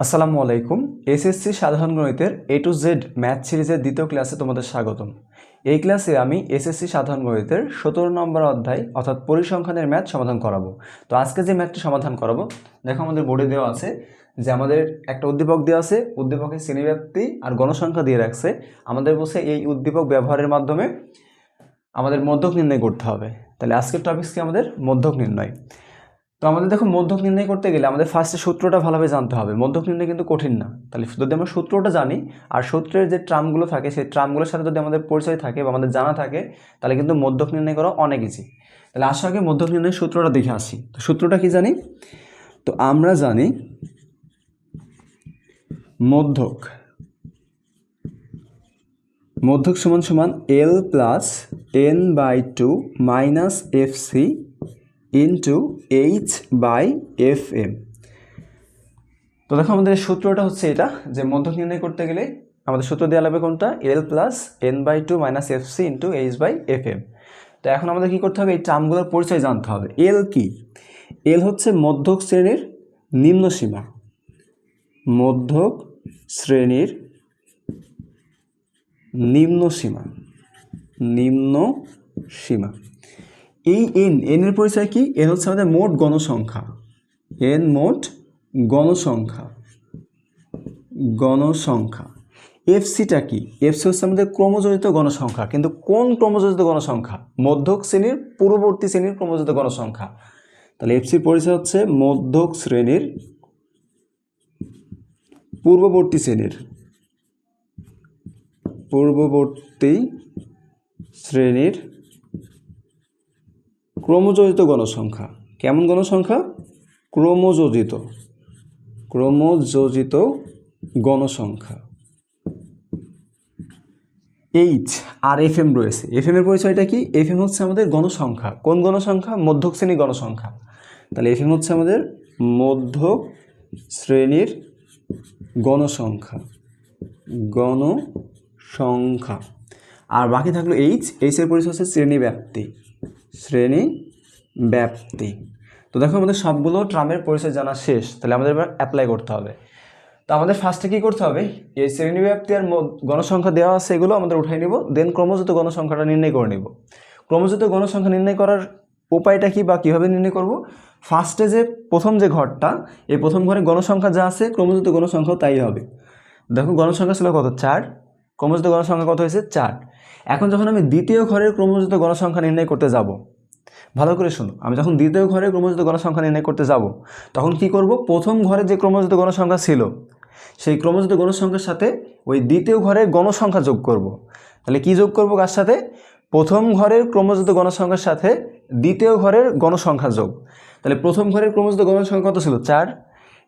আসসালামু আলাইকুম। এসএসসি সাধারণ গণিতের এ টু জেড ম্যাথ সিরিজের দ্বিতীয় ক্লাসে তোমাদের স্বাগতম। এই ক্লাসে আমি এসএসসি সাধারণ গণিতের সতেরো নম্বর অধ্যায় অর্থাৎ পরিসংখ্যানের ম্যাথ সমাধান করাবো। তো আজকে যে ম্যাথটি সমাধান করাবো, দেখো আমাদের বোর্ডে দেওয়া আছে যে আমাদের একটা উদ্দীপক দেওয়া আছে উদ্দীপকের শ্রেণীব্যাপ্তি আর গণসংখ্যা দিয়ে রাখছে। আমাদের বসে এই উদ্দীপক ব্যবহারের মাধ্যমে আমাদের মধ্যক নির্ণয় করতে হবে। তাহলে আজকের টপিক্স কি আমাদের? মধ্যক নির্ণয়। তো আমাদের দেখো মধ্যক নির্ণয় করতে গেলে আমাদের ফার্স্টে সূত্রটা ভালোভাবে জানতে হবে। মধ্যক নির্ণয় কিন্তু কঠিন না। তাহলে যদি আমরা সূত্রটা জানি আর সূত্রের যে ট্রামগুলো থাকে, সেই ট্রামগুলোর সাথে যদি আমাদের পরিচয় থাকে বা আমাদের জানা থাকে, তাহলে কিন্তু মধ্যক নির্ণয় করা অনেক ইজি তাহলে আসো আগে মধ্যক নির্ণয়ের সূত্রটা দেখে আসি। তো সূত্রটা কি জানি? তো আমরা জানি মধ্যক মধ্যক সমান সমান L plus N by two minus F C into H by F M তো দেখো আমাদের সূত্রটা হচ্ছে এটা, যে মধ্যক নির্ণয় করতে গেলে আমাদের সূত্র দেওয়া লাগবে কোনটা? L plus N by two minus F C into H by F M তো এখন আমাদের কী করতে হবে? এই টার্মগুলোর পরিচয় জানতে হবে। এল কি? এল হচ্ছে মধ্যক শ্রেণির নিম্ন সীমা। মধ্যক শ্রেণির নিম্ন সীমা। নিম্ন সীমা। এই এন এনের পরিচয় কি? এন হচ্ছে আমাদের মোট গণসংখ্যা। এন মোট গণসংখ্যা। গণসংখ্যা। এফসিটা কি? এফসি হচ্ছে আমাদের ক্রমজনিত গণসংখ্যা। কিন্তু কোন ক্রমজনিত গণসংখ্যা? মধ্যক শ্রেণির পূর্ববর্তী শ্রেণির ক্রমজনিত গণসংখ্যা। তাহলে এফসির পরিচয় হচ্ছে মধ্যক শ্রেণির পূর্ববর্তী শ্রেণির। পূর্ববর্তী শ্রেণির ক্রমযোজিত গণসংখ্যা। কেমন গণসংখ্যা? ক্রমযোজিত। ক্রমযোজিত গণসংখ্যা। এইচ আর এফ এম রয়েছে। এফ এম এর পরিচয়টা কি? এফ এম হচ্ছে আমাদের গণসংখ্যা। কোন গণসংখ্যা? মধ্যক শ্রেণির গণসংখ্যা। তাহলে এফ এম হচ্ছে আমাদের মধ্য শ্রেণির গণসংখ্যা। গণসংখ্যা। আর বাকি থাকল এইচ এইচ এর পরিচয় হচ্ছে শ্রেণি ব্যাপ্তি শ্রেণি ব্যাপ্তি। তো দেখো আমাদের সবগুলো ট্রামের পরিচয় জানা শেষ, তাহলে আমাদের এবার অ্যাপ্লাই করতে হবে। তো আমাদের ফার্স্টে কী করতে হবে? এই শ্রেণি ব্যাপ্তি আর গণসংখ্যা দেওয়া আছে, এগুলো আমাদের উঠাই নিব দেন ক্রমযুত গণসংখ্যাটা নির্ণয় করে নিব। ক্রমযুত গণসংখ্যা নির্ণয় করার উপায়টা কি বা কীভাবে নির্ণয় করব? ফার্স্টে যে প্রথম যে ঘরটা, এই প্রথম ঘরে গণসংখ্যা যা আছে ক্রমযুত গণসংখ্যাও তাই হবে। দেখো গণসংখ্যা ছিল কত? চার। ক্রমযুত গণসংখ্যা কত হয়েছে? চার। এখন যখন আমি দ্বিতীয় ঘরের ক্রমযুত গণসংখ্যা নির্ণয় করতে যাব, ভালো করে শোনো, আমি যখন দ্বিতীয় ঘরে ক্রমযুত গণসংখ্যা নির্ণয় করতে যাব, তখন কি করব? প্রথম ঘরে যে ক্রমযুত গণসংখ্যা ছিল, সেই ক্রমযুত গণসংখ্যার সাথে ওই দ্বিতীয় ঘরের গণসংখ্যা যোগ করব। তাহলে কি যোগ করব কার সাথে? প্রথম ঘরের ক্রমযুত গণসংখ্যার সাথে দ্বিতীয় ঘরের গণসংখ্যা যোগ। তাহলে প্রথম ঘরের ক্রমযুত গণসংখ্যা কত ছিল? চার।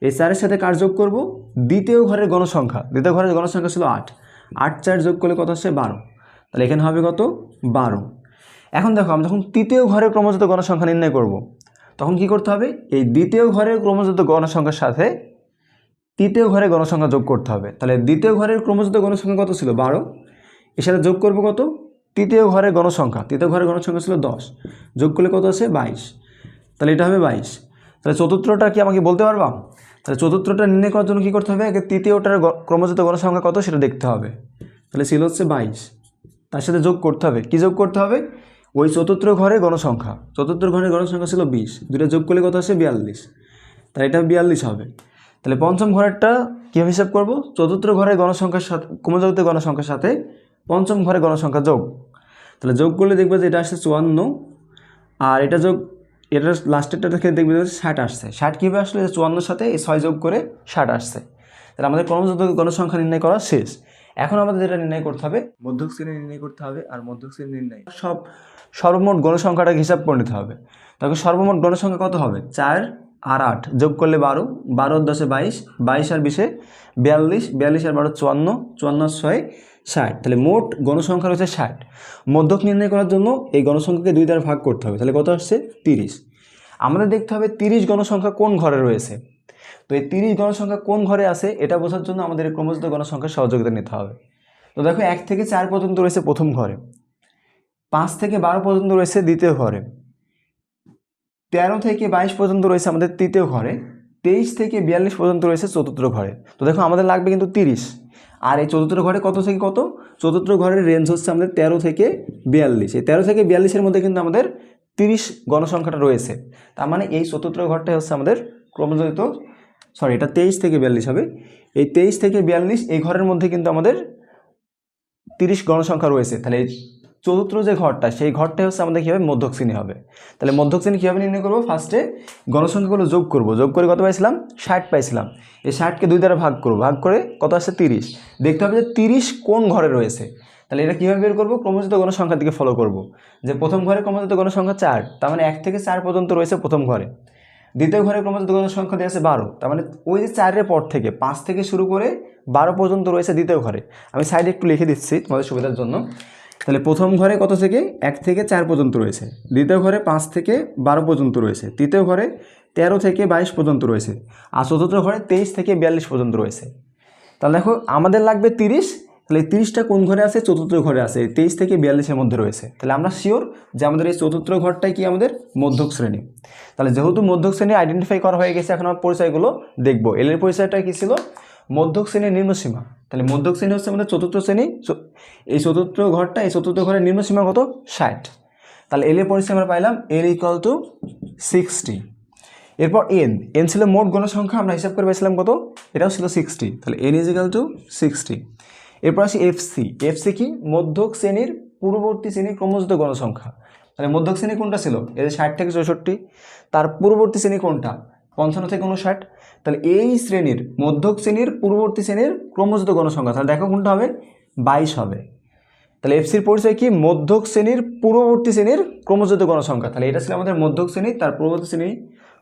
এই চারের সাথে কার যোগ করব? দ্বিতীয় ঘরের গণসংখ্যা। দ্বিতীয় ঘরের গণসংখ্যা ছিল আট। আট চার যোগ করলে কত আসছে বারো। তাহলে এখানে হবে কত? বারো। এখন দেখো আমি যখন তৃতীয় ঘরের ক্রমযুত গণসংখ্যা নির্ণয় করব, তখন কি করতে হবে? এই দ্বিতীয় ঘরের ক্রমযুত গণসংখ্যার সাথে তৃতীয় ঘরে গণসংখ্যা যোগ করতে হবে। তাহলে দ্বিতীয় ঘরের ক্রমযুত গণসংখ্যা কত ছিল? বারো। এর সাথে যোগ করব কত? তৃতীয় ঘরের গণসংখ্যা। তৃতীয় ঘরের গণসংখ্যা ছিল দশ। যোগ করলে কত আছে বাইশ। তাহলে এটা হবে বাইশ। তাহলে চতুর্থটা কি আমাকে বলতে পারবা? তাহলে চতুর্থটা নির্ণয় করার জন্য কী করতে হবে? আগে তৃতীয়টার ক্রমযুত গণসংখ্যা কত সেটা দেখতে হবে। তাহলে ছিল হচ্ছে বাইশ। তার সাথে যোগ করতে হবে। কী যোগ করতে হবে? ওই চতুর্থ ঘরের গণসংখ্যা। চতুর্থ ঘরের গণসংখ্যা ছিল বিশ। দুটো যোগ করলে কত আসে? বিয়াল্লিশ। তাহলে এটা বিয়াল্লিশ হবে। তাহলে পঞ্চম ঘরেরটা কীভাবে হিসাব করব? চতুর্থ ঘরের গণসংখ্যার সাথে ক্রমযুক্ত গণসংখ্যার সাথে পঞ্চম ঘরের গণসংখ্যা যোগ। তাহলে যোগ করলে দেখবে যে এটা আসছে চুয়ান্ন। আর এটা যোগ এটা লাস্টেরটা দেখে দেখবে ষাট আসছে। ষাট কীভাবে আসলে? চুয়ান্নর সাথে এই ছয় যোগ করে ষাট আসছে। তাহলে আমাদের ক্রমযুক্ত গণসংখ্যা নির্ণয় করা শেষ। এখন আমাদের যেটা নির্ণয় করতে হবে, মধ্যক শ্রেণি নির্ণয় করতে হবে আর মধ্যক শ্রেণি নির্ণয়। সব সর্বমোট গণসংখ্যাটাকে হিসাব করে নিতে হবে। তখন সর্বমোট গণসংখ্যা কত হবে? চার আর আট। যোগ করলে বারো। বারো দশে বাইশ বাইশ আর বিশে বিয়াল্লিশ বিয়াল্লিশ আর বারো চুয়ান্ন চুয়ান্ন ছয় ষাট। তাহলে মোট গণসংখ্যা রয়েছে ষাট। মধ্যক নির্ণয় করার জন্য এই গণসংখ্যাকে দুই দ্বারা ভাগ করতে হবে। তাহলে কত আসছে? তিরিশ। আমাদের দেখতে হবে তিরিশ গণসংখ্যা কোন ঘরে রয়েছে। তো এই তিরিশ গণসংখ্যা কোন ঘরে আছে, এটা বোঝার জন্য আমাদের এই ক্রমযুক্ত গণসংখ্যার সহযোগিতা নিতে হবে। তো দেখো, এক থেকে চার পর্যন্ত রয়েছে প্রথম ঘরে। পাঁচ থেকে বারো পর্যন্ত রয়েছে দ্বিতীয় ঘরে। তেরো থেকে বাইশ পর্যন্ত রয়েছে আমাদের তৃতীয় ঘরে। তেইশ থেকে বিয়াল্লিশ পর্যন্ত রয়েছে চতুর্থ ঘরে। তো দেখো, আমাদের লাগবে কিন্তু তিরিশ। আর এই চতুর্থ ঘরে কত থেকে কত? চতুর্থ ঘরের রেঞ্জ হচ্ছে আমাদের তেরো থেকে বিয়াল্লিশ। এই তেরো থেকে বিয়াল্লিশের মধ্যে কিন্তু আমাদের তিরিশ গণসংখ্যাটা রয়েছে। তার মানে এই চতুর্থ ঘরটাই হচ্ছে আমাদের ক্রমজনিত সরি এটা তেইশ থেকে বিয়াল্লিশ হবে। এই তেইশ থেকে বিয়াল্লিশ এই ঘরের মধ্যে কিন্তু আমাদের তিরিশ গণসংখ্যা রয়েছে। তাহলে চতুর্থ যে ঘরটা, সেই ঘরটাই হচ্ছে আমাদের কী হবে মধ্যক শ্রেণি হবে। তাহলে মধ্যক শ্রেণি কীভাবে নির্ণয় করব? ফার্স্টে গণসংখ্যাগুলো যোগ করব। যোগ করে কত পাইছিলাম? ষাট পাইছিলাম। এই ষাটকে দুই দ্বারা ভাগ করব। ভাগ করে কত আসছে তিরিশ। দেখতে হবে যে তিরিশ কোন ঘরে রয়েছে। তাহলে এটা কীভাবে বের করব? ক্রমজিত গণসংখ্যার দিকে ফলো করব। যে প্রথম ঘরে ক্রমজিত গণসংখ্যা চার, তার মানে এক থেকে চার পর্যন্ত রয়েছে প্রথম ঘরে। দ্বিতীয় ঘরে ক্রমজিত গণসংখ্যা দিয়ে আছে বারো, তার মানে ওই যে চারের পর থেকে, পাঁচ থেকে শুরু করে বারো পর্যন্ত রয়েছে দ্বিতীয় ঘরে। আমি সাইডে একটু লিখে দিচ্ছি তোমাদের সুবিধার জন্য। তাহলে প্রথম ঘরে কত থেকে? এক থেকে চার পর্যন্ত রয়েছে। দ্বিতীয় ঘরে পাঁচ থেকে বারো পর্যন্ত রয়েছে। তৃতীয় ঘরে তেরো থেকে বাইশ পর্যন্ত রয়েছে। আর চতুর্থ ঘরে তেইশ থেকে বিয়াল্লিশ পর্যন্ত রয়েছে। তাহলে দেখো, আমাদের লাগবে তিরিশ। তাহলে তিরিশটা কোন ঘরে আছে? চতুর্থ ঘরে আছে। তেইশ থেকে বিয়াল্লিশের মধ্যে রয়েছে। তাহলে আমরা শিওর যে আমাদের এই চতুর্থ ঘরটাই কি আমাদের? মধ্যক শ্রেণি। তাহলে যেহেতু মধ্যক শ্রেণি আইডেন্টিফাই করা হয়ে গেছে, এখন আমার পরিচয়গুলো দেখব। এল এর পরিচয়টা কী ছিল? মধ্যক শ্রেণির নিম্নসীমা। তাহলে মধ্যক শ্রেণি হচ্ছে আমাদের চতুর্থ শ্রেণি। এই চতুর্থ ঘরটা, এই চতুর্থ ঘরের নিম্নসীমা কত? ষাট। তাহলে এল পরিচয় আমরা পাইলাম এল ইকুয়াল টু সিক্সটি এরপর এন এন ছিল মোট গণসংখ্যা, আমরা হিসাব করে পেয়েছিলাম কত? এটাও ছিল সিক্সটি তাহলে N is equal to sixty এরপর আসি এফসি এফসি কি? মধ্যক শ্রেণির পূর্ববর্তী শ্রেণির ক্রমযুক্ত গণসংখ্যা। তাহলে মধ্যক শ্রেণি কোনটা ছিল? এদের ষাট থেকে চৌষট্টি। তার পূর্ববর্তী শ্রেণি কোনটা? পঞ্চান্ন থেকে উনষাট তাহলে এই শ্রেণির মধ্যক শ্রেণির পূর্ববর্তী শ্রেণির ক্রমযুক্ত গণসংখ্যা। তাহলে দেখো কোনটা হবে? বাইশ হবে। তাহলে এফসির পরিচয় কি? মধ্যক শ্রেণির পূর্ববর্তী শ্রেণির ক্রমযুক্ত গণসংখ্যা। তাহলে এটা ছিল আমাদের মধ্যক শ্রেণি, তার পূর্ববর্তী শ্রেণি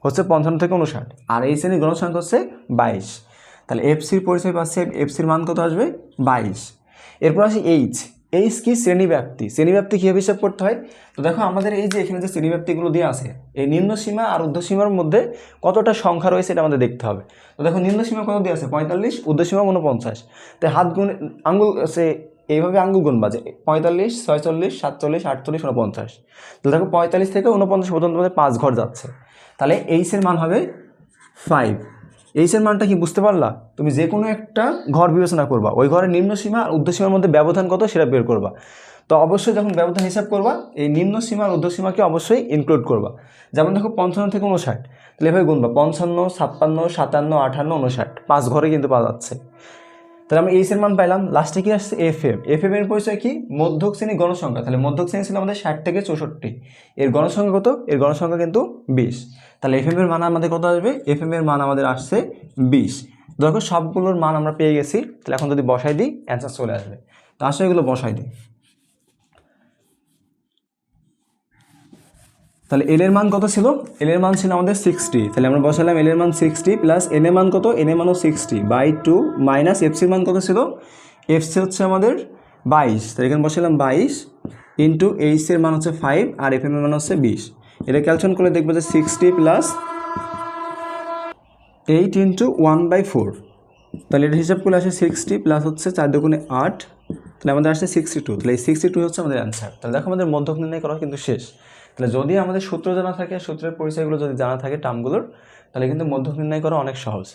হচ্ছে পঞ্চান্ন থেকে উনষাট আর এই শ্রেণির গণসংখ্যা হচ্ছে বাইশ। তাহলে এফসির পরিচয় পাচ্ছে এফসির মান কত আসবে? বাইশ। এরপর আসি এইচ এইচ কি শ্রেণীব্যাপ্তি? শ্রেণীব্যাপ্তি কীভাবে হিসাব করতে হয়? তো দেখো, আমাদের এই যে এখানে যে শ্রেণীব্যাপ্তিগুলো দিয়ে আছে, এই নিম্ন সীমা আর ঊর্ধ্বসীমার মধ্যে কতটা সংখ্যা রয়েছে এটা আমাদের দেখতে হবে। তো দেখো, নিম্ন সীমা কত দিয়ে আছে? পঁয়তাল্লিশ ঊর্ধ্বসীমা উনপঞ্চাশ তাই হাত গুণ আঙ্গুল, সে এইভাবে আঙ্গুল গুণ বাজে। পঁয়তাল্লিশ, ছয়চল্লিশ, সাতচল্লিশ, আটচল্লিশ উনপঞ্চাশ তো দেখো, পঁয়তাল্লিশ থেকে উনপঞ্চাশ পর্যন্ত আমাদের পাঁচ ঘর যাচ্ছে। তাহলে এইচের মান হবে ফাইভ এইচের মানটা কি বুঝতে পারলা? তুমি যে কোনো একটা ঘর বিবেচনা করবা। ওই ঘরের নিম্ন সীমা আর উর্ধ্বসীমার মধ্যে ব্যবধান কত সেটা বের করবা। তো অবশ্যই যখন ব্যবধান হিসাব করবা, এই নিম্ন সীমা আর উর্ধ্বসীমাকে অবশ্যই ইনক্লুড করবা। যেমন দেখো পঞ্চান্ন থেকে উনষাট তাহলে এভাবে গুনবা। পঞ্চান্ন, ছাপ্পান্ন, সাতান্ন, আঠান্ন উনষাট পাঁচ ঘরে কিন্তু পাওয়া যাচ্ছে। তাহলে আমরা এইসের মান পাইলাম লাস্টে কি আসছে? এফ এম এফ এম এর পরিচয় কি? মধ্যক শ্রেণির গণসংখ্যা। তাহলে মধ্যক শ্রেণি ছিল আমাদের ষাট থেকে চৌষট্টি। এর গণসংখ্যা কত? এর গণসংখ্যা কিন্তু বিশ। তাহলে এফ এম এর মান আমাদের কত আসবে? এফ এম এর মান আমাদের আসছে বিশ। দেখো সবগুলোর মান আমরা পেয়ে গেছি। তাহলে এখন যদি বসাই দিই অ্যান্সার চলে আসবে। তো আসলে এগুলো বসাই দিই। তাহলে এল এর মান কত ছিল? এল এর মান ছিল আমাদের সিক্সটি তাহলে আমরা বসালাম এল এর মান সিক্সটি প্লাস এন এর মান কত? এন এর মানও সিক্সটি বাই টু মাইনাস এফসির মান কত ছিল? এফসি হচ্ছে আমাদের বাইশ। তাহলে এখানে বসালাম বাইশ ইন্টু এইচের মান হচ্ছে ফাইভ আর এফ এর মান হচ্ছে বিশ। এটা ক্যালকুলেশন করলে দেখব যে sixty plus eight into one by four তাহলে এটা হিসাব করলে আসে সিক্সটি প্লাস হচ্ছে চার দুগুণে আট। তাহলে আমাদের আসছে সিক্সটি টু তাহলে এই সিক্সটি টু হচ্ছে আমাদের অ্যান্সার তাহলে দেখো আমাদের মধ্যক নির্ণয় করা কিন্তু শেষ। তাহলে যদি আমাদের সূত্র জানা থাকে, সূত্রের পরিচয়গুলো যদি জানা থাকে টার্মগুলোর তাহলে কিন্তু মধ্য নির্ণয় করা অনেক সহজ।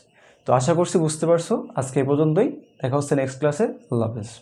তো আশা করছি বুঝতে পারছ। আজকে এ পর্যন্তই। দেখা হচ্ছে নেক্সট ক্লাসে আল্লাহ হাফেজ।